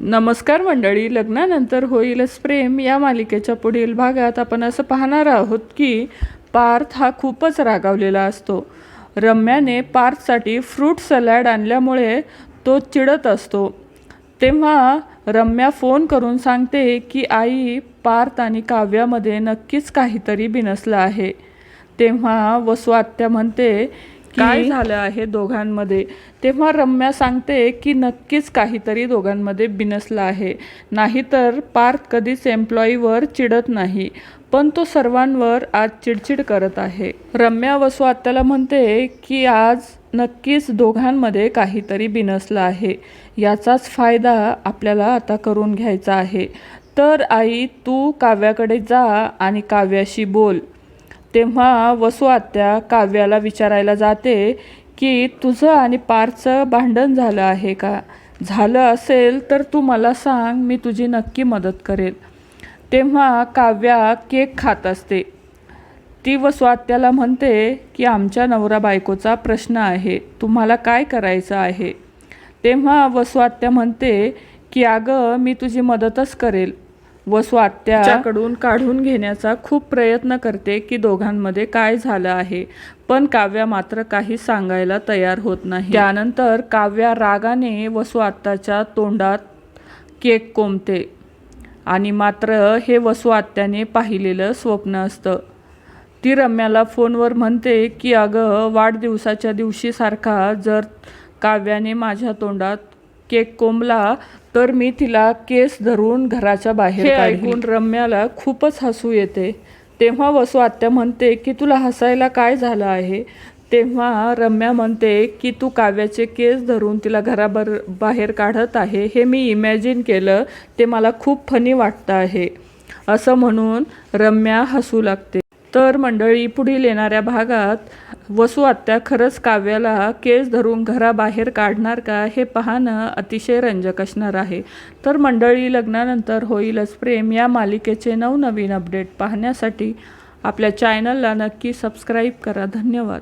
नमस्कार मंडळी लग्नानंतर होईलच प्रेम. या मालिकेच्या पुढील भागात आपण असं पाहणार आहोत की पार्थ हा खूपच रागावलेला असतो. रम्याने पार्थसाठी फ्रूट सलॅड आणल्यामुळे तो चिडत असतो. तेव्हा रम्या फोन करून सांगते की आई पार्थ आणि काव्यामध्ये नक्कीच काहीतरी बिनसलं आहे. तेव्हा वसू आत्या म्हणते काय झालं आहे दोघांमध्ये? तेव्हा रम्या सांगते की नक्कीच काहीतरी दोघांमध्ये बिनसलं आहे. नाहीतर पार्थ कधीच एम्प्लॉईवर चिडत नाही पण तो सर्वांवर आज चिडचिड करत आहे. रम्या वसू आत्याला म्हणते की आज नक्कीच दोघांमध्ये काहीतरी बिनसलं आहे. याचाच फायदा आपल्याला आता करून घ्यायचा आहे. तर आई तू काव्याकडे जा आणि काव्याशी बोल. तेव्हा वसुआत्या काव्याला विचारायला जाते की तुझं आणि पारचं भांडण झालं आहे का? झालं असेल तर तू मला सांग मी तुझी नक्की मदत करेल. तेव्हा काव्या केक खात असते. ती वसुआत्याला म्हणते की आमच्या नवरा बायकोचा प्रश्न आहे तुम्हाला काय करायचं आहे? तेव्हा वसुआत्या म्हणते की अगं मी तुझी मदतच करेल. व स्वात्याकडून काढून घेण्याचा खूप प्रयत्न करते की दोघांमध्ये काय झालं आहे. पण काव्या मात्र काही सांगायला तयार होत नाही. त्यानंतर काव्या रागाने व आत्याच्या तोंडात केक कोंबते आणि मात्र हे वसू आत्याने पाहिलेलं स्वप्न असतं. ती रम्याला फोनवर म्हणते की अगं वाढदिवसाच्या दिवशीसारखा जर काव्याने माझ्या तोंडात केक कोंबला तर मी तिला केस धरून घराच्या बाहेर हे ऐकून रम्याला खूपच हसू येते. तेव्हा वसू आत्या म्हणते की तुला हसायला काय झालं आहे? तेव्हा रम्या म्हणते की तू काव्याचे केस धरून तिला घराबर बाहेर काढत आहे. हे मी इमॅजिन केलं. ते मला खूप फनी वाटतं आहे. असं म्हणून रम्या हसू लागते. तर मंडळी पुढील येणाऱ्या भागात वसू आत्या खरंच काव्याला केस धरून घराबाहेर काढणार का हे पाहणं अतिशय रंजक असणार आहे. तर मंडळी लग्नानंतर होईलच प्रेम या मालिकेचे नवनवीन अपडेट पाहण्यासाठी आपल्या चॅनलला नक्की सबस्क्राईब करा. धन्यवाद.